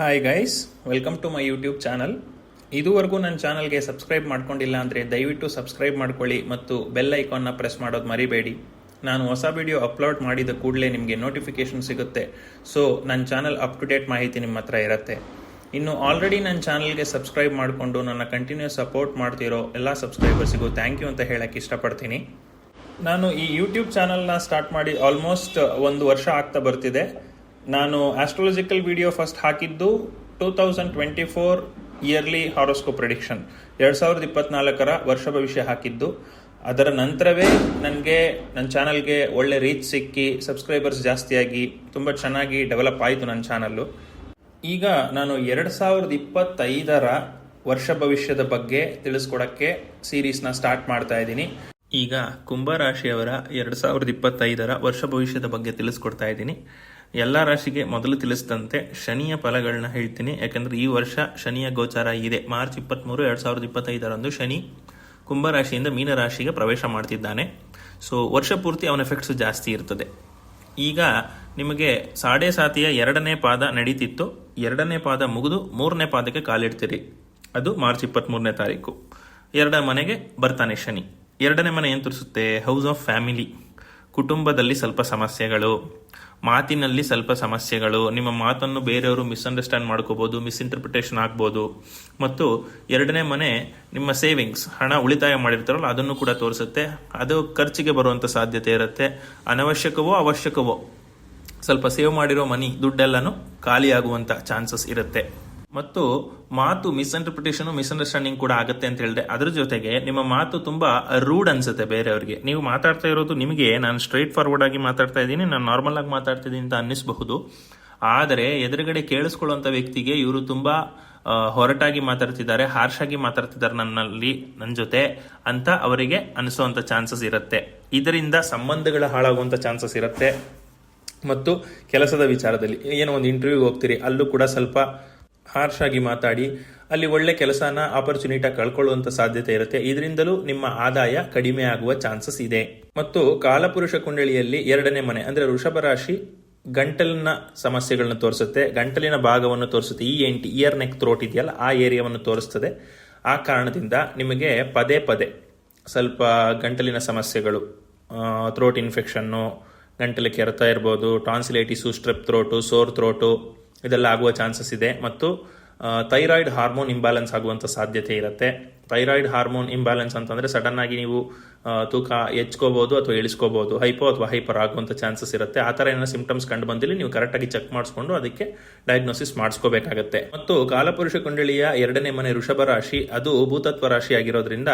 Hi guys welcome to my YouTube channel ಇದುವರೆಗೂ ನನ್ನ ಚಾನಲ್ಗೆ ಸಬ್ಸ್ಕ್ರೈಬ್ ಮಾಡ್ಕೊಂಡಿಲ್ಲ ಅಂದರೆ ದಯವಿಟ್ಟು ಸಬ್ಸ್ಕ್ರೈಬ್ ಮಾಡ್ಕೊಳ್ಳಿ ಮತ್ತು ಬೆಲ್ ಐಕಾನ್ನ ಪ್ರೆಸ್ ಮಾಡೋದು ಮರಿಬೇಡಿ. ನಾನು ಹೊಸ ವಿಡಿಯೋ ಅಪ್ಲೋಡ್ ಮಾಡಿದ ಕೂಡಲೇ ನಿಮಗೆ ನೋಟಿಫಿಕೇಶನ್ ಸಿಗುತ್ತೆ. ಸೊ ನನ್ನ ಚಾನಲ್ ಅಪ್ ಟು ಡೇಟ್ ಮಾಹಿತಿ ನಿಮ್ಮ ಹತ್ರ ಇರುತ್ತೆ. ಇನ್ನು ಆಲ್ರೆಡಿ ನನ್ನ ಚಾನಲ್ಗೆ ಸಬ್ಸ್ಕ್ರೈಬ್ ಮಾಡಿಕೊಂಡು ನನ್ನ ಕಂಟಿನ್ಯೂಸ್ ಸಪೋರ್ಟ್ ಮಾಡ್ತಿರೋ ಎಲ್ಲ ಸಬ್ಸ್ಕ್ರೈಬರ್ಸಿಗೂ ಥ್ಯಾಂಕ್ ಯು ಅಂತ ಹೇಳಕ್ಕೆ ಇಷ್ಟಪಡ್ತೀನಿ. ನಾನು ಈ ಯೂಟ್ಯೂಬ್ ಚಾನಲ್ನ ಸ್ಟಾರ್ಟ್ ಮಾಡಿ ಆಲ್ಮೋಸ್ಟ್ ಒಂದು ವರ್ಷ ಆಗ್ತಾ ಬರ್ತಿದೆ. ನಾನು ಆಸ್ಟ್ರಾಲಜಿಕಲ್ ವಿಡಿಯೋ ಫಸ್ಟ್ ಹಾಕಿದ್ದು two thousand twenty four yearly horoscope prediction ಎರಡು ಸಾವಿರದ ಇಪ್ಪತ್ನಾಲ್ಕರ ವರ್ಷ ಭವಿಷ್ಯ ಹಾಕಿದ್ದು. ಅದರ ನಂತರವೇ ನನಗೆ ನನ್ನ ಚಾನಲ್ಗೆ ಒಳ್ಳೆ ರೀಚ್ ಸಿಕ್ಕಿ ಸಬ್ಸ್ಕ್ರೈಬರ್ಸ್ ಜಾಸ್ತಿಯಾಗಿ, ತುಂಬ ಚೆನ್ನಾಗಿ ಡೆವಲಪ್ ಆಯಿತು ನನ್ನ ಚಾನಲ್ಲು ಈಗ ನಾನು ಎರಡು ಸಾವಿರದ ಇಪ್ಪತ್ತೈದರ ವರ್ಷ ಭವಿಷ್ಯದ ಬಗ್ಗೆ ತಿಳಿಸ್ಕೊಡಕ್ಕೆ ಸೀರೀಸ್ನ ಸ್ಟಾರ್ಟ್ ಮಾಡ್ತಾ ಇದ್ದೀನಿ. ಈಗ ಕುಂಭರಾಶಿಯವರ ಎರಡು ಸಾವಿರದ ಇಪ್ಪತ್ತೈದರ ವರ್ಷ ಭವಿಷ್ಯದ ಬಗ್ಗೆ ತಿಳಿಸ್ಕೊಡ್ತಾ ಇದ್ದೀನಿ. ಎಲ್ಲ ರಾಶಿಗೆ ಮೊದಲು ತಿಳಿಸಿದಂತೆ ಶನಿಯ ಫಲಗಳನ್ನ ಹೇಳ್ತೀನಿ. ಯಾಕಂದ್ರೆ ಈ ವರ್ಷ ಶನಿಯ ಗೋಚಾರ ಇದೆ. ಮಾರ್ಚ್ ಇಪ್ಪತ್ತ್ಮೂರು ಎರಡು ಸಾವಿರದ ಇಪ್ಪತ್ತೈದರಂದು ಶನಿ ಕುಂಭರಾಶಿಯಿಂದ ಮೀನರಾಶಿಗೆ ಪ್ರವೇಶ ಮಾಡ್ತಿದ್ದಾನೆ. ಸೊ ವರ್ಷ ಪೂರ್ತಿ ಅವನ ಎಫೆಕ್ಟ್ಸ್ ಜಾಸ್ತಿ ಇರ್ತದೆ. ಈಗ ನಿಮಗೆ ಸಾಡೆ ಸಾತಿಯ ಎರಡನೇ ಪಾದ ನಡೀತಿತ್ತು. ಎರಡನೇ ಪಾದ ಮುಗಿದು ಮೂರನೇ ಪಾದಕ್ಕೆ ಕಾಲಿಡ್ತೀರಿ. ಅದು ಮಾರ್ಚ್ ಇಪ್ಪತ್ತ್ಮೂರನೇ ತಾರೀಕು. ಎರಡನೇ ಮನೆಗೆ ಬರ್ತಾನೆ ಶನಿ. ಎರಡನೇ ಮನೆ ಏನು ತೋರಿಸುತ್ತೆ? ಹೌಸ್ ಆಫ್ ಫ್ಯಾಮಿಲಿ ಕುಟುಂಬದಲ್ಲಿ ಸ್ವಲ್ಪ ಸಮಸ್ಯೆಗಳು. ಮಾತಿನಲ್ಲಿ ಸ್ವಲ್ಪ ಸಮಸ್ಯೆಗಳು, ನಿಮ್ಮ ಮಾತನ್ನು ಬೇರೆಯವರು ಮಿಸ್ಅಂಡರ್ಸ್ಟ್ಯಾಂಡ್ ಮಾಡ್ಕೋಬೋದು ಮಿಸ್ಇಂಟರ್ಪ್ರಿಟೇಷನ್ ಆಗ್ಬೋದು. ಮತ್ತು ಎರಡನೇ ಮನೆ, ನಿಮ್ಮ ಸೇವಿಂಗ್ಸ್ ಹಣ ಉಳಿತಾಯ ಮಾಡಿರ್ತಾರಲ್ಲ, ಅದನ್ನು ಕೂಡ ತೋರಿಸುತ್ತೆ. ಅದು ಖರ್ಚಿಗೆ ಬರುವಂಥ ಸಾಧ್ಯತೆ ಇರುತ್ತೆ. ಅನವಶ್ಯಕವೋ, ಅವಶ್ಯಕವೋ, ಸ್ವಲ್ಪ ಸೇವ್ ಮಾಡಿರೋ ಮನಿ, ದುಡ್ಡೆಲ್ಲನೂ ಖಾಲಿಯಾಗುವಂಥ ಚಾನ್ಸಸ್ ಇರುತ್ತೆ. ಮತ್ತು ಮಾತು ಮಿಸ್ಅಂಟರ್ಪ್ರಿಟೇಷನ್ ಮಿಸ್ಅಂಡರ್ಸ್ಟ್ಯಾಂಡಿಂಗ್ ಕೂಡ ಆಗುತ್ತೆ ಅಂತ ಹೇಳಿದೆ. ಅದ್ರ ಜೊತೆಗೆ ನಿಮ್ಮ ಮಾತು ತುಂಬಾ ರೂಡ್ ಅನ್ಸುತ್ತೆ ಬೇರೆಯವರಿಗೆ. ನೀವು ಮಾತಾಡ್ತಾ ಇರೋದು ನಿಮಗೆ, ನಾನು ಸ್ಟ್ರೈಟ್ ಫಾರ್ವರ್ಡ್ ಆಗಿ ಮಾತಾಡ್ತಾ ಇದ್ದೀನಿ, ನಾನು ನಾರ್ಮಲ್ ಆಗಿ ಮಾತಾಡ್ತಿದ್ದೀನಿ ಅಂತ ಅನ್ನಿಸಬಹುದು. ಆದರೆ ಎದುರುಗಡೆ ಕೇಳಿಸ್ಕೊಳ್ಳುವಂಥ ವ್ಯಕ್ತಿಗೆ ಇವರು ತುಂಬಾ ಹೊರಟಾಗಿ ಮಾತಾಡ್ತಿದ್ದಾರೆ ಹಾರ್ಶ್ ಆಗಿ ಮಾತಾಡ್ತಿದ್ದಾರೆ ನನ್ನಲ್ಲಿ ನನ್ನ ಜೊತೆ ಅಂತ ಅವರಿಗೆ ಅನಿಸೋವಂಥ ಚಾನ್ಸಸ್ ಇರುತ್ತೆ. ಇದರಿಂದ ಸಂಬಂಧಗಳ ಹಾಳಾಗುವಂಥ ಚಾನ್ಸಸ್ ಇರುತ್ತೆ. ಮತ್ತು ಕೆಲಸದ ವಿಚಾರದಲ್ಲಿ, ಏನೋ ಒಂದು ಇಂಟರ್ವ್ಯೂಗೆ ಹೋಗ್ತೀರಿ, ಅಲ್ಲೂ ಕೂಡ ಸ್ವಲ್ಪ ಹಾರ್ಶ್ ಮಾತಾಡಿ, ಅಲ್ಲಿ ಒಳ್ಳೆ ಕೆಲಸನ ಆಪರ್ಚುನಿಟಿ ಕಳ್ಕೊಳ್ಳುವಂತ ಸಾಧ್ಯತೆ ಇರುತ್ತೆ. ಇದರಿಂದಲೂ ನಿಮ್ಮ ಆದಾಯ ಕಡಿಮೆ ಆಗುವ ಚಾನ್ಸಸ್ ಇದೆ. ಮತ್ತು ಕಾಲಪುರುಷ ಕುಂಡಳಿಯಲ್ಲಿ ಎರಡನೇ ಮನೆ, ಅಂದ್ರೆ ವೃಷಭ ರಾಶಿ ಗಂಟಲಿನ ಸಮಸ್ಯೆಗಳನ್ನ ತೋರಿಸುತ್ತೆ. ಗಂಟಲಿನ ಭಾಗವನ್ನು ತೋರಿಸುತ್ತೆ. ಈ ಎಂಟಿ ಇಯರ್ ನೆಕ್ ಥ್ರೋಟ್ ಇದೆಯಲ್ಲ, ಆ ಏರಿಯಾವನ್ನು ತೋರಿಸ್ತದೆ. ಆ ಕಾರಣದಿಂದ ನಿಮಗೆ ಪದೇ ಪದೇ ಸ್ವಲ್ಪ ಗಂಟಲಿನ ಸಮಸ್ಯೆಗಳು ಥ್ರೋಟ್ ಇನ್ಫೆಕ್ಷನ್ನು ಗಂಟಲು ಕೆರೆತ ಇರ್ಬೋದು ಟಾನ್ಸಿಲೈಟಿಸು ಸ್ಟ್ರೆಪ್ ಥ್ರೋಟು ಸೋರ್ ಥ್ರೋಟು ಇದೆಲ್ಲ ಆಗುವ ಚಾನ್ಸಸ್ ಇದೆ. ಮತ್ತು ಥೈರಾಯ್ಡ್ ಹಾರ್ಮೋನ್ ಇಂಬ್ಯಾಲೆನ್ಸ್ ಆಗುವಂಥ ಸಾಧ್ಯತೆ ಇರುತ್ತೆ. ಥೈರಾಯ್ಡ್ ಹಾರ್ಮೋನ್ ಇಂಬ್ಯಾಲೆನ್ಸ್ ಅಂತಂದರೆ ಸಡನ್ ಆಗಿ ನೀವು ತೂಕ ಹೆಚ್ಕೋಬಹುದು ಅಥವಾ ಇಳಿಸ್ಕೋಬಹುದು ಹೈಪೋ ಅಥವಾ ಹೈಪರ್ ಆಗುವಂಥ ಚಾನ್ಸಸ್ ಇರುತ್ತೆ. ಆ ಥರ ಏನೋ ಸಿಂಪ್ಟಮ್ಸ್ ಕಂಡು ಬಂದಿಲ್ಲ, ನೀವು ಕರೆಕ್ಟಾಗಿ ಚೆಕ್ ಮಾಡಿಸ್ಕೊಂಡು ಅದಕ್ಕೆ ಡಯಾಗ್ನೋಸಿಸ್ ಮಾಡಿಸ್ಕೋಬೇಕಾಗತ್ತೆ. ಮತ್ತು, ಕಾಲಪುರುಷ ಕುಂಡಳಿಯ ಎರಡನೇ ಮನೆ ವೃಷಭ ರಾಶಿ, ಅದು ಭೂತತ್ವ ರಾಶಿ ಆಗಿರೋದ್ರಿಂದ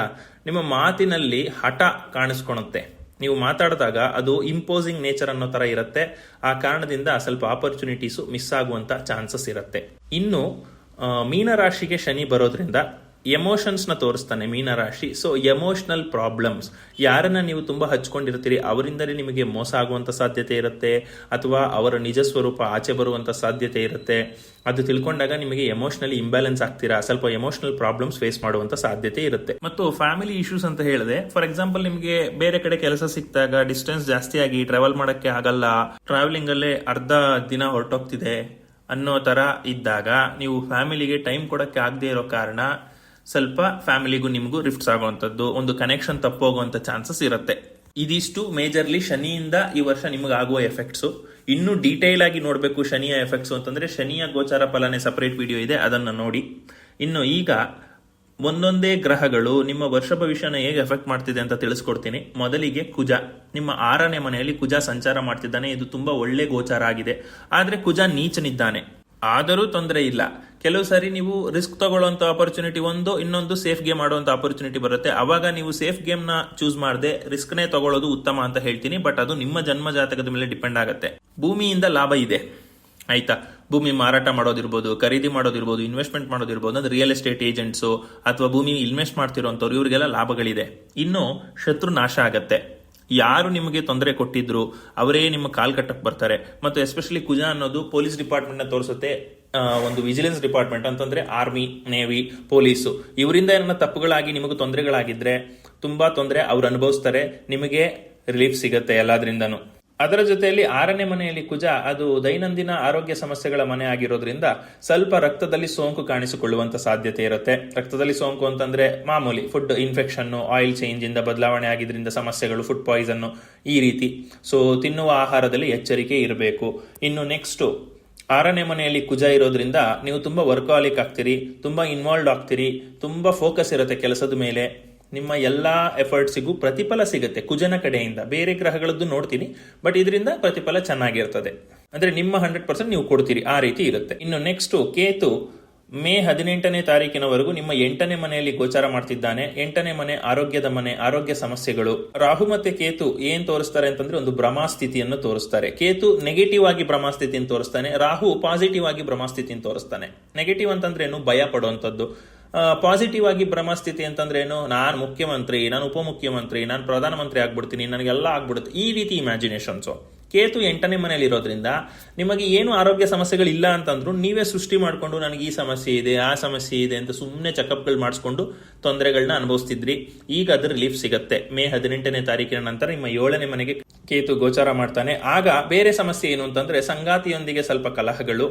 ನಿಮ್ಮ ಮಾತಿನಲ್ಲಿ ಹಠ ಕಾಣಿಸ್ಕೊಳುತ್ತೆ ನೀವು ಮಾತಾಡಿದಾಗ ಅದು ಇಂಪೋಸಿಂಗ್ ನೇಚರ್ ಅನ್ನೋ ತರ ಇರುತ್ತೆ. ಆ ಕಾರಣದಿಂದ ಸ್ವಲ್ಪ ಆಪರ್ಚುನಿಟೀಸು ಮಿಸ್ ಆಗುವಂತ ಚಾನ್ಸಸ್ ಇರುತ್ತೆ. ಇನ್ನು ಮೀನರಾಶಿಗೆ ಶನಿ ಬರೋದ್ರಿಂದ ಎಮೋಷನ್ಸ್ನ ತೋರಿಸ್ತಾನೆ ಮೀನರಾಶಿ. ಸೊ ಎಮೋಷನಲ್ ಪ್ರಾಬ್ಲಮ್ಸ್ ಯಾರನ್ನ ನೀವು ತುಂಬಾ ಹಚ್ಕೊಂಡಿರ್ತೀರಿ, ಅವರಿಂದಲೇ ನಿಮಗೆ ಮೋಸ ಆಗುವಂತ ಸಾಧ್ಯತೆ ಇರುತ್ತೆ, ಅಥವಾ ಅವರ ನಿಜ ಸ್ವರೂಪ ಆಚೆ ಬರುವಂತ ಸಾಧ್ಯತೆ ಇರುತ್ತೆ. ಅದು ತಿಳ್ಕೊಂಡಾಗ ನಿಮಗೆ ಎಮೋಷನಲಿ ಇಂಬ್ಯಾಲೆನ್ಸ್ ಆಗ್ತೀರಾ, ಸ್ವಲ್ಪ ಎಮೋಷನಲ್ ಪ್ರಾಬ್ಲಮ್ಸ್ ಫೇಸ್ ಮಾಡುವಂತ ಸಾಧ್ಯತೆ ಇರುತ್ತೆ. ಮತ್ತು ಫ್ಯಾಮಿಲಿ ಇಶ್ಯೂಸ್ ಅಂತ ಹೇಳಿದೆ ಫಾರ್ ಎಕ್ಸಾಂಪಲ್ ನಿಮಗೆ ಬೇರೆ ಕಡೆ ಕೆಲಸ ಸಿಕ್ಕಿದಾಗ ಡಿಸ್ಟೆನ್ಸ್ ಜಾಸ್ತಿ ಆಗಿ ಟ್ರಾವೆಲ್ ಮಾಡಕ್ಕೆ ಆಗಲ್ಲ ಟ್ರಾವೆಲಿಂಗ್ ಅಲ್ಲೇ ಅರ್ಧ ದಿನ ಹೊರಟೋಗ್ತಿದೆ ಅನ್ನೋ ತರ ಇದ್ದಾಗ, ನೀವು ಫ್ಯಾಮಿಲಿಗೆ ಟೈಮ್ ಕೊಡಕ್ಕೆ ಆಗದೆ ಇರೋ ಕಾರಣ ಸ್ವಲ್ಪ ಫ್ಯಾಮಿಲಿಗೂ ನಿಮಗೂ ರಿಫ್ಟ್ಸ್ ಆಗುವಂಥದ್ದು, ಒಂದು ಕನೆಕ್ಷನ್ ತಪ್ಪೋಗುವಂಥ ಚಾನ್ಸಸ್ ಇರುತ್ತೆ. ಇದಿಷ್ಟು ಮೇಜರ್ಲಿ ಶನಿಯಿಂದ ಈ ವರ್ಷ ನಿಮಗಾಗುವ ಎಫೆಕ್ಟ್ಸು ಇನ್ನು ಡೀಟೇಲ್ ಆಗಿ ನೋಡಬೇಕು ಶನಿಯ ಎಫೆಕ್ಟ್ಸ್ ಅಂತಂದ್ರೆ ಶನಿಯ ಗೋಚಾರ ಫಲನೆ ಸಪರೇಟ್ ವಿಡಿಯೋ ಇದೆ, ಅದನ್ನು ನೋಡಿ. ಇನ್ನು ಈಗ ಒಂದೊಂದೇ ಗ್ರಹಗಳು ನಿಮ್ಮ ವರ್ಷ ಭವಿಷ್ಯನ ಹೇಗೆ ಎಫೆಕ್ಟ್ ಮಾಡ್ತಿದೆ ಅಂತ ತಿಳಿಸ್ಕೊಡ್ತೀನಿ. ಮೊದಲಿಗೆ ಕುಜ. ನಿಮ್ಮ ಆರನೇ ಮನೆಯಲ್ಲಿ ಕುಜ ಸಂಚಾರ ಮಾಡ್ತಿದ್ದಾನೆ, ಇದು ತುಂಬಾ ಒಳ್ಳೆ ಗೋಚಾರ ಆಗಿದೆ. ಆದ್ರೆ ಕುಜ ನೀಚನಿದ್ದಾನೆ. ಆದರೂ ತೊಂದರೆ ಇಲ್ಲ. ಕೆಲವು ಸಾರಿ ನೀವು ರಿಸ್ಕ್ ತಗೊಳ್ಳುವಂತ ಆಪರ್ಚುನಿಟಿ ಒಂದು, ಇನ್ನೊಂದು ಸೇಫ್ ಗೇಮ್ ಆಡುವಂತ ಆಪರ್ಚುನಿಟಿ ಬರುತ್ತೆ. ಅವಾಗ ನೀವು ಸೇಫ್ ಗೇಮ್ನ ಚೂಸ್ ಮಾಡದೆ ರಿಸ್ಕ್ನೇ ತಗೊಳ್ಳೋದು ಉತ್ತಮ ಅಂತ ಹೇಳ್ತೀನಿ ಬಟ್ ಅದು ನಿಮ್ಮ ಜನ್ಮ ಜಾತಕದ ಮೇಲೆ ಡಿಪೆಂಡ್ ಆಗುತ್ತೆ. ಭೂಮಿಯಿಂದ ಲಾಭ ಇದೆ, ಆಯ್ತಾ? ಭೂಮಿ ಮಾರಾಟ ಮಾಡೋದಿರ್ಬೋದು, ಖರೀದಿ ಮಾಡೋದಿರ್ಬೋದು ಇನ್ವೆಸ್ಟ್ಮೆಂಟ್ ಮಾಡೋದಿರ್ಬೋದು, ಅಂದ್ರೆ ರಿಯಲ್ ಎಸ್ಟೇಟ್ ಏಜೆಂಟ್ಸು ಅಥವಾ ಭೂಮಿ ಇನ್ವೆಸ್ಟ್ ಮಾಡ್ತಿರೋಂಥವ್ರು, ಇವರಿಗೆಲ್ಲ ಲಾಭಗಳಿದೆ. ಇನ್ನು ಶತ್ರು ನಾಶ ಆಗತ್ತೆ. ಯಾರು ನಿಮಗೆ ತೊಂದರೆ ಕೊಟ್ಟಿದ್ರು, ಅವರೇ ನಿಮ್ಮ ಕಾಲ್ ಕಟ್ಟಕ್ ಬರ್ತಾರೆ. ಮತ್ತು ಎಸ್ಪೆಷಲಿ ಕುಜಾ ಅನ್ನೋದು ಪೊಲೀಸ್ ಡಿಪಾರ್ಟ್ಮೆಂಟ್ನ ತೋರಿಸುತ್ತೆ. ಒಂದು ವಿಜಿಲೆನ್ಸ್ ಡಿಪಾರ್ಟ್ಮೆಂಟ್ ಅಂತಂದ್ರೆ ಆರ್ಮಿ, ನೇವಿ, ಪೊಲೀಸು. ಇವರಿಂದ ಏನಾರ ತಪ್ಪುಗಳಾಗಿ ನಿಮಗೆ ತೊಂದರೆಗಳಾಗಿದ್ರೆ, ತುಂಬಾ ತೊಂದರೆ ಅವ್ರು ಅನುಭವಿಸ್ತಾರೆ, ನಿಮಗೆ ರಿಲೀಫ್ ಸಿಗುತ್ತೆ ಎಲ್ಲಾದ್ರಿಂದನು. ಅದರ ಜೊತೆಯಲ್ಲಿ ಆರನೇ ಮನೆಯಲ್ಲಿ ಕುಜ, ಅದು ದೈನಂದಿನ ಆರೋಗ್ಯ ಸಮಸ್ಯೆಗಳ ಮನೆ ಆಗಿರೋದ್ರಿಂದ ಸ್ವಲ್ಪ ರಕ್ತದಲ್ಲಿ ಸೋಂಕು ಕಾಣಿಸಿಕೊಳ್ಳುವಂತ ಸಾಧ್ಯತೆ ಇರುತ್ತೆ. ರಕ್ತದಲ್ಲಿ ಸೋಂಕು ಅಂತಂದ್ರೆ ಮಾಮೂಲಿ ಫುಡ್ ಇನ್ಫೆಕ್ಷನ್ ಆಯಿಲ್ ಚೇಂಜ್ ಇಂದ ಬದಲಾವಣೆ ಆಗಿದ್ರಿಂದ ಸಮಸ್ಯೆಗಳು ಫುಡ್ ಪಾಯ್ಸನ್ ಈ ರೀತಿ. ಸೊ ತಿನ್ನುವ ಆಹಾರದಲ್ಲಿ ಎಚ್ಚರಿಕೆ ಇರಬೇಕು. ಇನ್ನು ನೆಕ್ಸ್ಟ್ ಆರನೇ ಮನೆಯಲ್ಲಿ ಕುಜ ಇರೋದ್ರಿಂದ ನೀವು ತುಂಬಾ ವರ್ಕಾಲಿಕ್ ಆಗ್ತೀರಿ, ತುಂಬಾ ಇನ್ವಾಲ್ವ್ ಆಗ್ತೀರಿ, ತುಂಬಾ ಫೋಕಸ್ ಇರುತ್ತೆ ಕೆಲಸದ ಮೇಲೆ. ನಿಮ್ಮ ಎಲ್ಲಾ ಎಫರ್ಟ್ಸಿಗೂ ಪ್ರತಿಫಲ ಸಿಗುತ್ತೆ ಕುಜನ ಕಡೆಯಿಂದ. ಬೇರೆ ಗ್ರಹಗಳದ್ದು ನೋಡ್ತೀನಿ ಬಟ್ ಇದರಿಂದ ಪ್ರತಿಫಲ ಚೆನ್ನಾಗಿರ್ತದೆ. ಅಂದ್ರೆ ನಿಮ್ಮ ಹಂಡ್ರೆಡ್ ಪರ್ಸೆಂಟ್ ನೀವು ಕೊಡ್ತೀರಿ, ಆ ರೀತಿ ಇರುತ್ತೆ. ಇನ್ನು ನೆಕ್ಸ್ಟ್ ಕೇತು ಮೇ ಹದಿನೆಂಟನೇ ತಾರೀಕಿನವರೆಗೂ ನಿಮ್ಮ ಎಂಟನೇ ಮನೆಯಲ್ಲಿ ಗೋಚಾರ ಮಾಡ್ತಿದ್ದಾನೆ. ಎಂಟನೇ ಮನೆ ಆರೋಗ್ಯದ ಮನೆ, ಆರೋಗ್ಯ ಸಮಸ್ಯೆಗಳು. ರಾಹು ಮತ್ತೆ ಕೇತು ಏನ್ ತೋರಿಸ್ತಾರೆ ಅಂತಂದ್ರೆ ಒಂದು ಭ್ರಮಾಸ್ಥಿತಿಯನ್ನು ತೋರಿಸ್ತಾರೆ. ಕೇತು ನೆಗೆಟಿವ್ ಆಗಿ ಭ್ರಮಾಸ್ಥಿತಿಯನ್ನು ತೋರಿಸ್ತಾನೆ. ರಾಹು ಪಾಸಿಟಿವ್ ಆಗಿ ಭ್ರಮಾಸ್ಥಿತಿಯನ್ನು ತೋರಿಸ್ತಾನೆ. ನೆಗೆಟಿವ್ ಅಂತಂದ್ರೆ ಏನು? ಭಯ ಪಡುವಂಥದ್ದು. ಪಾಸಿಟಿವ್ ಆಗಿ ಭ್ರಮಸ್ಥಿತಿ ಅಂತಂದ್ರೆ ಏನು? ನಾನು ಮುಖ್ಯಮಂತ್ರಿ, ನಾನು ಉಪಮುಖ್ಯಮಂತ್ರಿ, ನಾನು ಪ್ರಧಾನಮಂತ್ರಿ ಆಗ್ಬಿಡ್ತೀನಿ, ನನಗೆಲ್ಲ ಆಗ್ಬಿಡುತ್ತೆ. ಈ ರೀತಿ ಇಮ್ಯಾಜಿನೇಷನ್ಸು ಕೇತು ಎಂಟನೇ ಮನೆಯಲ್ಲಿ ಇರೋದ್ರಿಂದ ನಿಮಗೆ ಏನು ಆರೋಗ್ಯ ಸಮಸ್ಯೆಗಳು ಇಲ್ಲ ಅಂತಂದ್ರು ನೀವೇ ಸೃಷ್ಟಿ ಮಾಡಿಕೊಂಡು ನನಗೆ ಈ ಸಮಸ್ಯೆ ಇದೆ, ಆ ಸಮಸ್ಯೆ ಇದೆ ಅಂತ ಸುಮ್ಮನೆ ಚೆಕಪ್ಗಳು ಮಾಡಿಸ್ಕೊಂಡು ತೊಂದರೆಗಳನ್ನ ಅನುಭವಿಸ್ತಿದ್ರಿ. ಈಗ ಅದ್ರ ರಿಲೀಫ್ ಸಿಗುತ್ತೆ. ಮೇ ಹದಿನೆಂಟನೇ ತಾರೀಕಿನ ನಂತರ ನಿಮ್ಮ ಏಳನೇ ಮನೆಗೆ ಕೇತು ಗೋಚಾರ ಮಾಡ್ತಾನೆ. ಆಗ ಬೇರೆ ಸಮಸ್ಯೆ ಏನು ಅಂತಂದ್ರೆ ಸಂಗಾತಿಯೊಂದಿಗೆ ಸ್ವಲ್ಪ ಕಲಹಗಳು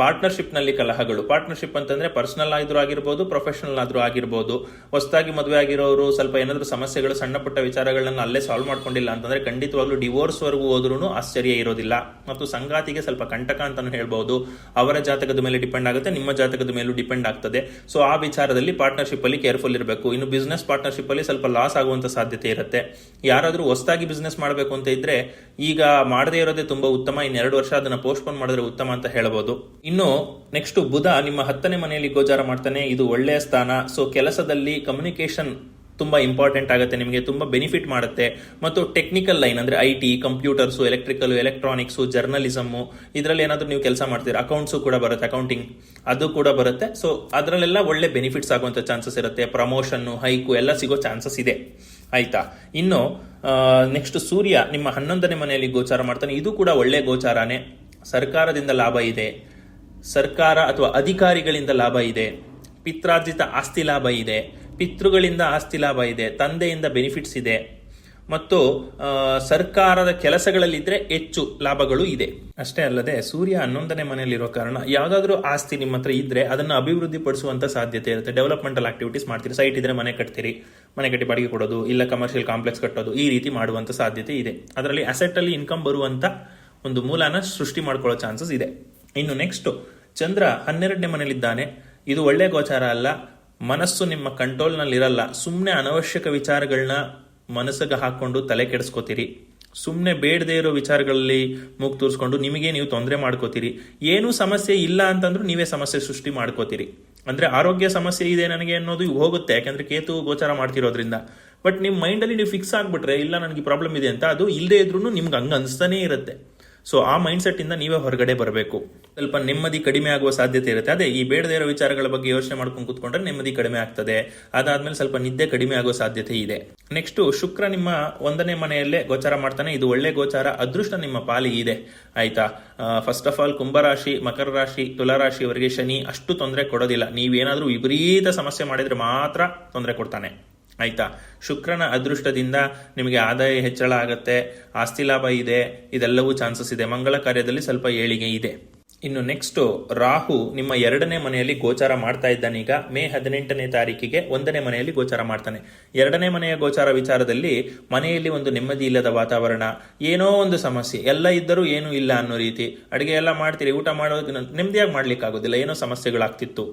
ಪಾರ್ಟ್ನರ್ಶಿಪ್ನಲ್ಲಿ ಕಲಹಗಳು. ಪಾರ್ಟ್ನರ್ಶಿಪ್ ಅಂತಂದ್ರೆ ಪರ್ಸನಲ್ ಆದ್ರೂ ಆಗಿರ್ಬೋದು ಪ್ರೊಫೆಷನಲ್ ಆದ್ರೂ ಆಗಿರ್ಬೋದು. ಹೊಸದಾಗಿ ಮದುವೆ ಆಗಿರೋರು ಸ್ವಲ್ಪ ಏನಾದ್ರೂ ಸಮಸ್ಯೆಗಳು ಸಣ್ಣ ಪುಟ್ಟ ವಿಚಾರಗಳನ್ನ ಅಲ್ಲೇ ಸಾಲ್ವ್ ಮಾಡ್ಕೊಂಡಿಲ್ಲ ಅಂತಂದ್ರೆ ಖಂಡಿತವಾಗ್ಲೂ ಡಿವೋರ್ಸ್ ವರೆಗೂ ಹೋದ್ರೂ ಆಶ್ಚರ್ಯ ಇರೋದಿಲ್ಲ. ಮತ್ತು ಸಂಗಾತಿಗೆ ಸ್ವಲ್ಪ ಕಂಟಕ ಅಂತಾನು ಹೇಳ್ಬಹುದು. ಅವರ ಜಾತಕದ ಮೇಲೆ ಡಿಪೆಂಡ್ ಆಗುತ್ತೆ, ನಿಮ್ಮ ಜಾತಕದ ಮೇಲೂ ಡಿಪೆಂಡ್ ಆಗ್ತದೆ. ಸೊ ಆ ವಿಚಾರದಲ್ಲಿ ಪಾರ್ಟ್ನರ್ಶಿಪ್ ಅಲ್ಲಿ ಕೇರ್ಫುಲ್ ಇರಬೇಕು. ಇನ್ನು ಬಿಸ್ನೆಸ್ ಪಾರ್ಟ್ನರ್ಶಿಪ್ ಅಲ್ಲಿ ಸ್ವಲ್ಪ ಲಾಸ್ ಆಗುವಂತ ಸಾಧ್ಯತೆ ಇರುತ್ತೆ. ಯಾರಾದರೂ ಹೊಸದಾಗಿ ಬಿಸ್ನೆಸ್ ಮಾಡಬೇಕು ಅಂತ ಇದ್ರೆ, ಈಗ ಮಾಡದೇ ಇರೋದೇ ತುಂಬಾ ಉತ್ತಮ, ಇನ್ನೆರಡು ವರ್ಷ ಅದನ್ನ ಪೋಸ್ಟ್ಪೋನ್ ಮಾಡಿದ್ರೆ ಉತ್ತಮ ಅಂತ ಹೇಳ್ಬೋದು ಇನ್ನು ನೆಕ್ಸ್ಟ್ ಬುಧ ನಿಮ್ಮ ಹತ್ತನೇ ಮನೆಯಲ್ಲಿ ಗೋಚಾರ ಮಾಡ್ತಾನೆ. ಇದು ಒಳ್ಳೆಯ ಸ್ಥಾನ. ಸೊ ಕೆಲಸದಲ್ಲಿ ಕಮ್ಯುನಿಕೇಶನ್ ತುಂಬಾ ಇಂಪಾರ್ಟೆಂಟ್ ಆಗುತ್ತೆ, ನಿಮಗೆ ತುಂಬ ಬೆನಿಫಿಟ್ ಮಾಡುತ್ತೆ. ಮತ್ತು ಟೆಕ್ನಿಕಲ್ ಲೈನ್ ಅಂದ್ರೆ I T computers electrical electronics journalism ಇದರಲ್ಲಿ ಏನಾದರೂ ನೀವು ಕೆಲಸ ಮಾಡ್ತೀರಾ? ಅಕೌಂಟ್ಸ್ ಕೂಡ ಬರುತ್ತೆ ಅಕೌಂಟಿಂಗ್ ಅದು ಕೂಡ ಬರುತ್ತೆ. ಸೊ ಅದರಲ್ಲೆಲ್ಲ ಒಳ್ಳೆ ಬೆನಿಫಿಟ್ಸ್ ಆಗುವಂತ ಚಾನ್ಸಸ್ ಇರುತ್ತೆ. ಪ್ರಮೋಷನ್ ಹೈಕು ಎಲ್ಲ ಸಿಗೋ ಚಾನ್ಸಸ್ ಇದೆ. ಆಯ್ತಾ? ಇನ್ನು ನೆಕ್ಸ್ಟ್ ಸೂರ್ಯ ನಿಮ್ಮ ಹನ್ನೊಂದನೇ ಮನೆಯಲ್ಲಿ ಗೋಚಾರ ಮಾಡ್ತಾನೆ. ಇದು ಕೂಡ ಒಳ್ಳೆ ಗೋಚಾರನೇ. ಸರ್ಕಾರದಿಂದ ಲಾಭ ಇದೆ. ಸರ್ಕಾರ ಅಥವಾ ಅಧಿಕಾರಿಗಳಿಂದ ಲಾಭ ಇದೆ. ಪಿತ್ರಾರ್ಜಿತ ಆಸ್ತಿ ಲಾಭ ಇದೆ. ಪಿತೃಗಳಿಂದ ಆಸ್ತಿ ಲಾಭ ಇದೆ, ತಂದೆಯಿಂದ ಬೆನಿಫಿಟ್ಸ್ ಇದೆ, ಮತ್ತು ಸರ್ಕಾರದ ಕೆಲಸಗಳಲ್ಲಿದ್ದರೆ ಹೆಚ್ಚು ಲಾಭಗಳು ಇದೆ. ಅಷ್ಟೇ ಅಲ್ಲದೆ ಸೂರ್ಯ ಹನ್ನೊಂದನೇ ಮನೆಯಲ್ಲಿರೋ ಕಾರಣ ಯಾವುದಾದ್ರೂ ಆಸ್ತಿ ನಿಮ್ಮ ಹತ್ರ ಇದ್ದರೆ ಅದನ್ನು ಅಭಿವೃದ್ಧಿ ಪಡಿಸುವಂತ ಸಾಧ್ಯತೆ ಇರುತ್ತೆ. ಡೆವಲಪ್ಮೆಂಟಲ್ ಆಕ್ಟಿವಿಟೀಸ್ ಮಾಡ್ತೀರಿ. ಸೈಟ್ ಇದ್ರೆ ಮನೆ ಕಟ್ತೀರಿ. ಮನೆ ಕಟ್ಟಿ ಬಾಡಿಗೆ ಕೊಡೋದು, ಇಲ್ಲ ಕಮರ್ಷಿಯಲ್ ಕಾಂಪ್ಲೆಕ್ಸ್ ಕಟ್ಟೋದು, ಈ ರೀತಿ ಮಾಡುವಂಥ ಸಾಧ್ಯತೆ ಇದೆ. ಅದರಲ್ಲಿ ಅಸೆಟಲ್ಲಿ ಇನ್ಕಮ್ ಬರುವಂಥ ಒಂದು ಮೂಲನ ಸೃಷ್ಟಿ ಮಾಡ್ಕೊಳ್ಳೋ ಚಾನ್ಸಸ್ ಇದೆ. ಇನ್ನು ನೆಕ್ಸ್ಟ್ ಚಂದ್ರ ಹನ್ನೆರಡನೇ ಮನೇಲಿದ್ದಾನೆ ಇದು ಒಳ್ಳೆ ಗೋಚಾರ ಅಲ್ಲ. ಮನಸ್ಸು ನಿಮ್ಮ ಕಂಟ್ರೋಲ್ನಲ್ಲಿ ಇರಲ್ಲ ಸುಮ್ಮನೆ ಅನವಶ್ಯಕ ವಿಚಾರಗಳನ್ನ ಮನಸ್ಸಿಗೆ ಹಾಕ್ಕೊಂಡು ತಲೆ ಕೆಡಿಸ್ಕೋತೀರಿ. ಸುಮ್ಮನೆ ಬೇಡದೇ ಇರೋ ವಿಚಾರಗಳಲ್ಲಿ ಮೂಗು ತೂರಿಸ್ಕೊಂಡು ನಿಮಗೆ ನೀವು ತೊಂದರೆ ಮಾಡ್ಕೋತೀರಿ. ಏನೂ ಸಮಸ್ಯೆ ಇಲ್ಲ ಅಂತಂದ್ರೂ ನೀವೇ ಸಮಸ್ಯೆ ಸೃಷ್ಟಿ ಮಾಡ್ಕೋತೀರಿ. ಅಂದರೆ ಆರೋಗ್ಯ ಸಮಸ್ಯೆ ಇದೆ ನನಗೆ ಅನ್ನೋದು ಹೋಗುತ್ತೆ, ಯಾಕಂದ್ರೆ ಕೇತು ಗೋಚಾರ ಮಾಡ್ತಿರೋದ್ರಿಂದ. ಬಟ್ ನಿಮ್ಮ ಮೈಂಡಲ್ಲಿ ನೀವು ಫಿಕ್ಸ್ ಆಗಿಬಿಟ್ರೆ, ಇಲ್ಲ, ನನಗೆ ಪ್ರಾಬ್ಲಮ್ ಇದೆ ಅಂತ, ಅದು ಇಲ್ಲದೇ ಇದ್ರೂ ನಿಮ್ಗೆ ಹಂಗೆ ಅನಿಸ್ತಾನೇ ಇರುತ್ತೆ. ಸೊ ಆ ಮೈಂಡ್ ಸೆಟ್ ಇಂದ ನೀವೇ ಹೊರಗಡೆ ಬರಬೇಕು. ಸ್ವಲ್ಪ ನೆಮ್ಮದಿ ಕಡಿಮೆ ಆಗುವ ಸಾಧ್ಯತೆ ಇರುತ್ತೆ. ಅದೇ, ಈ ಬೇಡದೇ ಇರೋ ವಿಚಾರಗಳ ಬಗ್ಗೆ ಯೋಚನೆ ಮಾಡ್ಕೊಂಡು ಕೂತ್ಕೊಂಡ್ರೆ ನೆಮ್ಮದಿ ಕಡಿಮೆ ಆಗ್ತದೆ. ಅದಾದ್ಮೇಲೆ ಸ್ವಲ್ಪ ನಿದ್ದೆ ಕಡಿಮೆ ಆಗೋ ಸಾಧ್ಯತೆ ಇದೆ. ನೆಕ್ಸ್ಟ್ ಶುಕ್ರ ನಿಮ್ಮ ಒಂದನೇ ಮನೆಯಲ್ಲೇ ಗೋಚಾರ ಮಾಡ್ತಾನೆ. ಇದು ಒಳ್ಳೆ ಗೋಚಾರ, ಅದೃಷ್ಟ ನಿಮ್ಮ ಪಾಲಿ ಇದೆ. ಆಯ್ತಾ? ಫಸ್ಟ್ ಆಫ್ ಆಲ್ ಕುಂಭರಾಶಿ ಮಕರ ರಾಶಿ ತುಲಾರಾಶಿಯವರಿಗೆ ಶನಿ ಅಷ್ಟು ತೊಂದರೆ ಕೊಡೋದಿಲ್ಲ. ನೀವೇನಾದ್ರೂ ವಿಪರೀತ ಸಮಸ್ಯೆ ಮಾಡಿದ್ರೆ ಮಾತ್ರ ತೊಂದರೆ ಕೊಡ್ತಾನೆ. ಆಯ್ತಾ? ಶುಕ್ರನ ಅದೃಷ್ಟದಿಂದ ನಿಮಗೆ ಆದಾಯ ಹೆಚ್ಚಳ ಆಗತ್ತೆ, ಆಸ್ತಿ ಲಾಭ ಇದೆ, ಇದೆಲ್ಲವೂ ಚಾನ್ಸಸ್ ಇದೆ. ಮಂಗಳ ಕಾರ್ಯದಲ್ಲಿ ಸ್ವಲ್ಪ ಏಳಿಗೆ ಇದೆ. ಇನ್ನು ನೆಕ್ಸ್ಟ್ ರಾಹು ನಿಮ್ಮ ಎರಡನೇ ಮನೆಯಲ್ಲಿ ಗೋಚಾರ ಮಾಡ್ತಾ ಇದ್ದಾನೆ. ಈಗ ಮೇ ಹದಿನೆಂಟನೇ ತಾರೀಕಿಗೆ ಒಂದನೇ ಮನೆಯಲ್ಲಿ ಗೋಚಾರ ಮಾಡ್ತಾನೆ. ಎರಡನೇ ಮನೆಯ ಗೋಚಾರ ವಿಚಾರದಲ್ಲಿ ಮನೆಯಲ್ಲಿ ಒಂದು ನೆಮ್ಮದಿ ಇಲ್ಲದ ವಾತಾವರಣ, ಏನೋ ಒಂದು ಸಮಸ್ಯೆ, ಎಲ್ಲ ಇದ್ದರೂ ಏನೂ ಇಲ್ಲ ಅನ್ನೋ ರೀತಿ. ಅಡುಗೆ ಎಲ್ಲ ಮಾಡ್ತೀರಿ, ಊಟ ಮಾಡೋದು ನೆಮ್ಮದಿಯಾಗಿ ಮಾಡ್ಲಿಕ್ಕೆ ಆಗೋದಿಲ್ಲ ಏನೋ ಸಮಸ್ಯೆಗಳಾಗ್ತಿತ್ತು.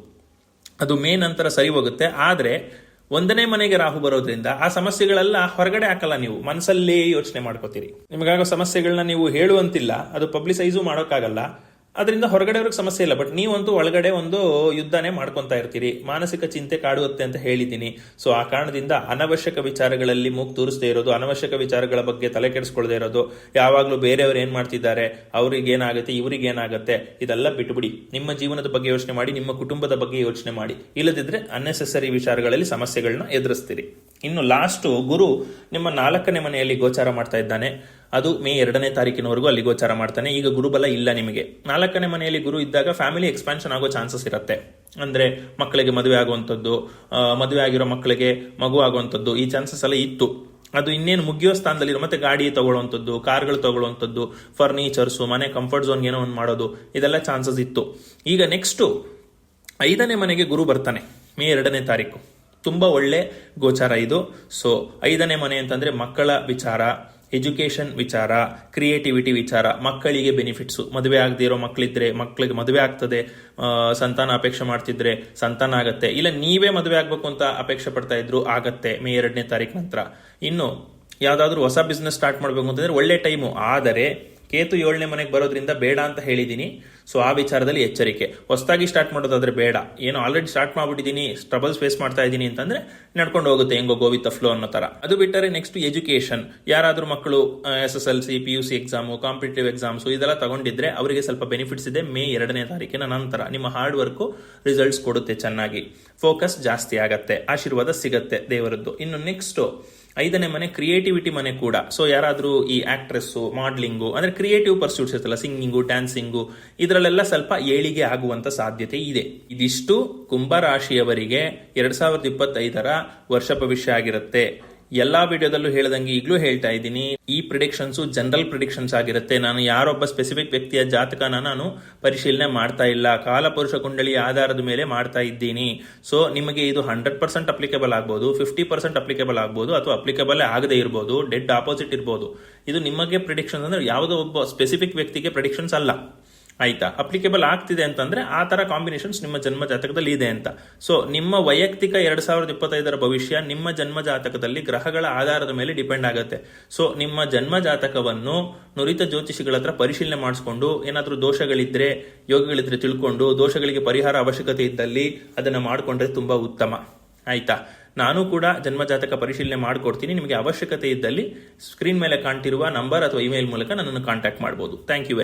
ಅದು ಮೇ ನಂತರ ಸರಿ ಹೋಗುತ್ತೆ. ಆದ್ರೆ ಒಂದನೇ ಮನೆಗೆ ರಾಹು ಬರೋದ್ರಿಂದ ಆ ಸಮಸ್ಯೆಗಳೆಲ್ಲ ಹೊರಗಡೆ ಹಾಕಲ್ಲ ನೀವು. ಮನಸ್ಸಲ್ಲೇ ಯೋಚನೆ ಮಾಡ್ಕೋತೀರಿ. ನಿಮಗಾಗೋ ಸಮಸ್ಯೆಗಳನ್ನ ನೀವು ಹೇಳುವಂತಿಲ್ಲ. ಅದು ಪಬ್ಲಿಸೈಸು ಮಾಡೋಕ್ಕಾಗಲ್ಲ. ಅದರಿಂದ ಹೊರಗಡೆಯವ್ರಿಗೆ ಸಮಸ್ಯೆ ಇಲ್ಲ. ಬಟ್ ನೀವಂತೂ ಒಳಗಡೆ ಒಂದು ಯುದ್ಧನೇ ಮಾಡ್ಕೊತಾ ಇರ್ತೀರಿ. ಮಾನಸಿಕ ಚಿಂತೆ ಕಾಡುತ್ತೆ ಅಂತ ಹೇಳಿದ್ದೀನಿ. ಸೊ ಆ ಕಾರಣದಿಂದ ಅನವಶ್ಯಕ ವಿಚಾರಗಳಲ್ಲಿ ಮೂಗ್ ತೂರಿಸದೇ ಇರೋದು, ಅನವಶ್ಯಕ ವಿಚಾರಗಳ ಬಗ್ಗೆ ತಲೆ ಕೆಡಿಸ್ಕೊಳ್ದೇ ಇರೋದು, ಯಾವಾಗಲೂ ಬೇರೆಯವ್ರು ಏನ್ ಮಾಡ್ತಿದ್ದಾರೆ, ಅವ್ರಿಗೆ ಏನಾಗುತ್ತೆ, ಇವ್ರಿಗೆ ಏನಾಗುತ್ತೆ, ಇದೆಲ್ಲ ಬಿಟ್ಬಿಡಿ. ನಿಮ್ಮ ಜೀವನದ ಬಗ್ಗೆ ಯೋಚನೆ ಮಾಡಿ, ನಿಮ್ಮ ಕುಟುಂಬದ ಬಗ್ಗೆ ಯೋಚನೆ ಮಾಡಿ. ಇಲ್ಲದಿದ್ರೆ ಅನ್ನೆಸೆಸರಿ ವಿಚಾರಗಳಲ್ಲಿ ಸಮಸ್ಯೆಗಳನ್ನ ಎದುರಿಸ್ತೀರಿ. ಇನ್ನು ಲಾಸ್ಟ್ ಗುರು ನಿಮ್ಮ ನಾಲ್ಕನೇ ಮನೆಯಲ್ಲಿ ಗೋಚಾರ ಮಾಡ್ತಾ ಇದ್ದಾನೆ. ಅದು ಮೇ ಎರಡನೇ ತಾರೀಕಿನವರೆಗೂ ಅಲ್ಲಿ ಗೋಚಾರ ಮಾಡ್ತಾನೆ. ಈಗ ಗುರುಬಲ ಇಲ್ಲ ನಿಮಗೆ. ನಾಲ್ಕನೇ ಮನೆಯಲ್ಲಿ ಗುರು ಇದ್ದಾಗ ಫ್ಯಾಮಿಲಿ ಎಕ್ಸ್ಪಾನ್ಷನ್ ಆಗೋ ಚಾನ್ಸಸ್ ಇರುತ್ತೆ. ಅಂದ್ರೆ ಮಕ್ಕಳಿಗೆ ಮದುವೆ ಆಗುವಂಥದ್ದು ಮದುವೆ ಆಗಿರೋ ಮಕ್ಕಳಿಗೆ ಮಗು ಆಗುವಂಥದ್ದು ಈ ಚಾನ್ಸಸ್ ಎಲ್ಲ ಇತ್ತು. ಅದು ಇನ್ನೇನು ಮುಗಿಯೋ ಸ್ಥಾನದಲ್ಲಿರೋ ಮತ್ತೆ ಗಾಡಿ ತಗೊಳ್ಳುವಂಥದ್ದು, ಕಾರ್ಗಳು ತಗೊಳ್ಳುವಂಥದ್ದು ಫರ್ನಿಚರ್ಸು ಮನೆ ಕಂಫರ್ಟ್ ಝೋನ್ಗೆ ಏನೋ ಒಂದು ಮಾಡೋದು, ಇದೆಲ್ಲ ಚಾನ್ಸಸ್ ಇತ್ತು. ಈಗ ನೆಕ್ಸ್ಟು ಐದನೇ ಮನೆಗೆ ಗುರು ಬರ್ತಾನೆ, ಮೇ ಎರಡನೇ ತಾರೀಕು. ತುಂಬಾ ಒಳ್ಳೆ ಗೋಚಾರ ಇದು. ಸೊ ಐದನೇ ಮನೆ ಅಂತಂದ್ರೆ ಮಕ್ಕಳ ವಿಚಾರ ಎಜುಕೇಶನ್ ವಿಚಾರ ಕ್ರಿಯೇಟಿವಿಟಿ ವಿಚಾರ, ಮಕ್ಕಳಿಗೆ ಬೆನಿಫಿಟ್ಸು ಮದುವೆ ಆಗದೆ ಇರೋ ಮಕ್ಕಳಿದ್ರೆ ಮಕ್ಕಳಿಗೆ ಮದುವೆ ಆಗ್ತದೆ ಸಂತಾನ ಅಪೇಕ್ಷೆ ಮಾಡ್ತಿದ್ರೆ ಸಂತಾನ ಆಗತ್ತೆ. ಇಲ್ಲ ನೀವೇ ಮದುವೆ ಆಗಬೇಕು ಅಂತ ಅಪೇಕ್ಷೆ ಪಡ್ತಾ ಇದ್ರು ಆಗತ್ತೆ, ಮೇ ಎರಡನೇ ತಾರೀಕು ನಂತರ. ಇನ್ನು ಯಾವ್ದಾದ್ರು ಹೊಸ ಬಿಸ್ನೆಸ್ ಸ್ಟಾರ್ಟ್ ಮಾಡಬೇಕು ಅಂತಂದ್ರೆ ಒಳ್ಳೆ ಟೈಮು ಆದರೆ ಕೇತು ಏಳನೇ ಮನೆಗೆ ಬರೋದ್ರಿಂದ ಬೇಡ ಅಂತ ಹೇಳಿದ್ದೀನಿ ಸೊ ಆ ವಿಚಾರದಲ್ಲಿ ಎಚ್ಚರಿಕೆ. ಹೊಸದಾಗಿ ಸ್ಟಾರ್ಟ್ ಮಾಡೋದಾದ್ರೆ ಬೇಡ. ಏನು ಆಲ್ರೆಡಿ ಸ್ಟಾರ್ಟ್ ಮಾಡ್ಬಿಟ್ಟಿದ್ದೀನಿ ಸ್ಟ್ರಬಲ್ಸ್ ಫೇಸ್ ಮಾಡ್ತಾ ಇದ್ದೀನಿ ಅಂತಂದ್ರೆ ನಡ್ಕೊಂಡು ಹೋಗುತ್ತೆ ಹೆಂಗೋ ಗೋವಿತ್ ಫ್ಲೋ ಅನ್ನೋ ತರ. ಅದು ಬಿಟ್ಟರೆ ನೆಕ್ಸ್ಟ್ ಎಜುಕೇಶನ್ ಯಾರಾದ್ರೂ ಮಕ್ಕಳು S S L C P U C exam competitive exams ಇದೆಲ್ಲ ತಗೊಂಡಿದ್ರೆ ಅವರಿಗೆ ಸ್ವಲ್ಪ ಬೆನಿಫಿಟ್ಸ್ ಇದೆ. ಮೇ ಎರಡನೇ ತಾರೀಕಿನ ನಂತರ ನಿಮ್ಮ ಹಾರ್ಡ್ ವರ್ಕು ರಿಸಲ್ಟ್ಸ್ ಕೊಡುತ್ತೆ ಚೆನ್ನಾಗಿ. ಫೋಕಸ್ ಜಾಸ್ತಿ ಆಗತ್ತೆ. ಆಶೀರ್ವಾದ ಸಿಗತ್ತೆ ದೇವರದ್ದು. ಇನ್ನು ನೆಕ್ಸ್ಟ್ ಐದನೇ ಮನೆ ಕ್ರಿಯೇಟಿವಿಟಿ ಮನೆ ಕೂಡ. ಸೊ ಯಾರಾದ್ರೂ ಈ ಆಕ್ಟ್ರೆಸ್ಸು ಮಾಡ್ಲಿಂಗು ಅಂದ್ರೆ ಕ್ರಿಯೇಟಿವ್ ಪರ್ಸ್ಯೂಟ್ಸ್ ಇರ್ತಲ್ಲ ಸಿಂಗಿಂಗು ಡ್ಯಾನ್ಸಿಂಗು ಇದರಲ್ಲೆಲ್ಲ ಸ್ವಲ್ಪ ಏಳಿಗೆ ಆಗುವಂತ ಸಾಧ್ಯತೆ ಇದೆ. ಇದಿಷ್ಟು ಕುಂಭ ರಾಶಿಯವರಿಗೆ ಎರಡ್ ಸಾವಿರದ ಇಪ್ಪತ್ತೈದರ ವರ್ಷ ಭವಿಷ್ಯ ಆಗಿರುತ್ತೆ. ಎಲ್ಲಾ ವಿಡಿಯೋದಲ್ಲೂ ಹೇಳ್ದಂಗೆ ಈಗಲೂ ಹೇಳ್ತಾ ಇದ್ದೀನಿ. ಈ ಪ್ರಿಡಿಕ್ಷನ್ಸ್ ಜನರಲ್ ಪ್ರಿಡಿಕ್ಷನ್ಸ್ ಆಗಿರುತ್ತೆ. ನಾನು ಯಾರೊಬ್ಬ ಸ್ಪೆಸಿಫಿಕ್ ವ್ಯಕ್ತಿಯ ಜಾತಕನ ನಾನು ಪರಿಶೀಲನೆ ಮಾಡ್ತಾ ಇಲ್ಲ. ಕಾಲಪುರುಷ ಕುಂಡಲಿ ಆಧಾರದ ಮೇಲೆ ಮಾಡ್ತಾ ಇದ್ದೀನಿ. ಸೊ ನಿಮಗೆ ಇದು ಹಂಡ್ರೆಡ್ ಪರ್ಸೆಂಟ್ ಅಪ್ಲಿಕೇಬಲ್ ಆಗ್ಬೋದು ಫಿಫ್ಟಿ ಪರ್ಸೆಂಟ್ ಅಪ್ಲಿಕೇಬಲ್ ಆಗ್ಬೋದು, ಅಥವಾ ಅಪ್ಲಿಕೇಬಲ್ ಆಗದೆ ಇರ್ಬೋದು ಡೆಡ್ ಆಪೋಸಿಟ್ ಇರ್ಬೋದು. ಇದು ನಿಮಗೆ ಪ್ರಿಡಿಕ್ಷನ್ಸ್ ಅಂದ್ರೆ ಯಾವುದೋ ಒಬ್ಬ ಸ್ಪೆಸಿಫಿಕ್ ವ್ಯಕ್ತಿಗೆ ಪ್ರಿಡಿಕ್ಷನ್ಸ್ ಅಲ್ಲ. ಆಯ್ತಾ? ಅಪ್ಲಿಕೇಬಲ್ ಆಗ್ತಿದೆ ಅಂತಂದ್ರೆ ಆ ತರ ಕಾಂಬಿನೇಷನ್ಸ್ ನಿಮ್ಮ ಜನ್ಮ ಜಾತಕದಲ್ಲಿ ಇದೆ ಅಂತ. ಸೊ ನಿಮ್ಮ ವೈಯಕ್ತಿಕ ಎರಡ್ ಸಾವಿರದ ಇಪ್ಪತ್ತೈದರ ಭವಿಷ್ಯ ನಿಮ್ಮ ಜನ್ಮ ಜಾತಕದಲ್ಲಿ ಗ್ರಹಗಳ ಆಧಾರದ ಮೇಲೆ ಡಿಪೆಂಡ್ ಆಗುತ್ತೆ. ಸೊ ನಿಮ್ಮ ಜನ್ಮ ಜಾತಕವನ್ನು ನುರಿತ ಜ್ಯೋತಿಷಿಗಳ ಹತ್ರ ಪರಿಶೀಲನೆ ಮಾಡಿಸ್ಕೊಂಡು, ಏನಾದರೂ ದೋಷಗಳಿದ್ರೆ, ಯೋಗಗಳಿದ್ರೆ ತಿಳ್ಕೊಂಡು, ದೋಷಗಳಿಗೆ ಪರಿಹಾರ ಅವಶ್ಯಕತೆ ಇದ್ದಲ್ಲಿ ಅದನ್ನ ಮಾಡಿಕೊಂಡ್ರೆ ತುಂಬಾ ಉತ್ತಮ. ಆಯ್ತಾ? ನಾನು ಕೂಡ ಜನ್ಮಜಾತಕ ಪರಿಶೀಲನೆ ಮಾಡಿಕೊಡ್ತೀನಿ. ನಿಮಗೆ ಅವಶ್ಯಕತೆ ಇದ್ದಲ್ಲಿ ಸ್ಕ್ರೀನ್ ಮೇಲೆ ಕಾಣ್ತಿರುವ ನಂಬರ್ ಅಥವಾ ಇಮೇಲ್ ಮೂಲಕ ನನ್ನನ್ನು ಕಾಂಟ್ಯಾಕ್ಟ್ ಮಾಡಬಹುದು ಥ್ಯಾಂಕ್ ಯು